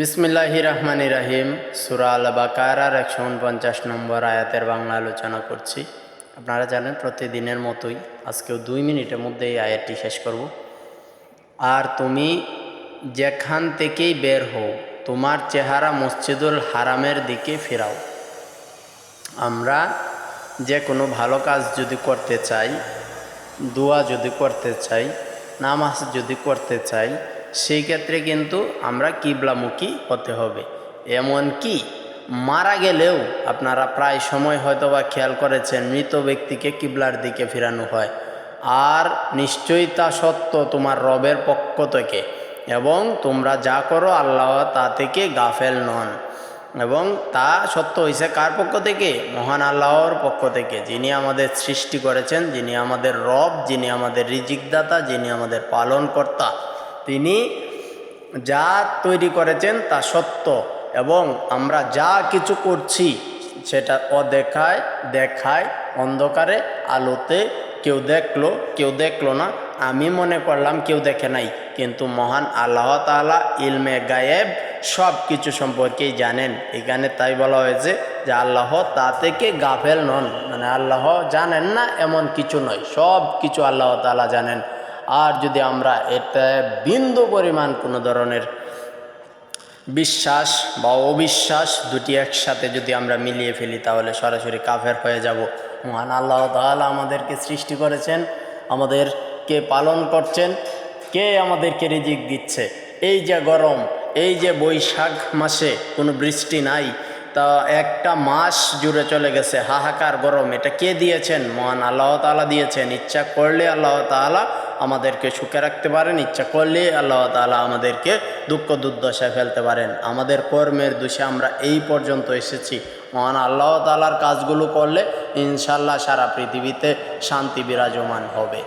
বিসমিল্লাহি রহমান রাহিম। সুরা আল বাকারার একশো উনপঞ্চাশ নম্বর আয়াতের বাংলা আলোচনা করছি। আপনারা জানেন প্রতিদিনের মতোই আজকেও দুই মিনিটের মধ্যে এই আয়াতটি শেষ করব। আর তুমি যেখান থেকেই বের হও, তোমার চেহারা মসজিদুল হারামের দিকে ফেরাও। আমরা যে কোনো ভালো কাজ যদি করতে চাই, দোয়া যদি করতে চাই, নামাজ যদি করতে চাই সেই ক্ষেত্রে কিন্তু আমরা কিবলামুখী হতে হবে। এমন কি মারা গেলেও আপনারা প্রায় সময় হয়তো বা খেয়াল করেছেন, মৃত ব্যক্তিকে কিবলার দিকে ফেরানো হয়। আর নিশ্চয়ই তা সত্য তোমার রবের পক্ষ থেকে। এবং তোমরা যা করো আল্লাহ তা থেকে গাফেল নন। এবং তা সত্য হয়েছে কার পক্ষ থেকে? মহান আল্লাহর পক্ষ থেকে। যিনি আমাদের সৃষ্টি করেছেন, যিনি আমাদের রব, যিনি আমাদের রিজিকদাতা, যিনি আমাদের পালনকর্তা তিনি যা তৈরি করেছেন তা সত্য এবং আমরা যা কিছু করছি সেটা অদেখায়, দেখায়, অন্ধকারে, আলোতে কেউ দেখল কেউ দেখল না। আমি মনে করলাম কেউ দেখে নাই। কিন্তু মহান আল্লাহ তাআলা ইলমে গায়েব সব কিছু সম্পর্কেই জানেন। এখানে তাই বলা হয়েছে যে আল্লাহ তা থেকে গাফেল নন। মানে আল্লাহ জানেন না এমন কিছু নয়। সব কিছু আল্লাহ তাআলা জানেন। আর যদি আমরা এটা বিন্দু পরিমাণ কোনো ধরনের বিশ্বাস বা অবিশ্বাস দুটি একসাথে যদি আমরা মিলিয়ে ফেলি, তাহলে সরাসরি কাফের হয়ে যাব। মহান আল্লাহ তাআলা আমাদেরকে সৃষ্টি করেছেন, আমাদেরকে পালন করছেন, কে আমাদেরকে রিজিক দিচ্ছে? এই যে গরম, এই যে বৈশাখ মাসে কোনো বৃষ্টি নাই, তা একটা মাস জুড়ে চলে গেছে, হাহাকার গরম। এটা কে দিয়েছেন? মহান আল্লাহ তাআলা দিয়েছেন। ইচ্ছা করলে আল্লাহ তাআলা আমাদেরকে সুখে রাখতে পারেন, ইচ্ছা করলে আল্লাহ তালা আমাদেরকে দুঃখ দুর্দশায় ফেলতে পারেন। আমাদের কর্মের দোষে আমরা এই পর্যন্ত এসেছি। মহান আল্লাহ তালার কাজগুলো করলে ইনশাল্লাহ সারা পৃথিবীতে শান্তি বিরাজমান হবে।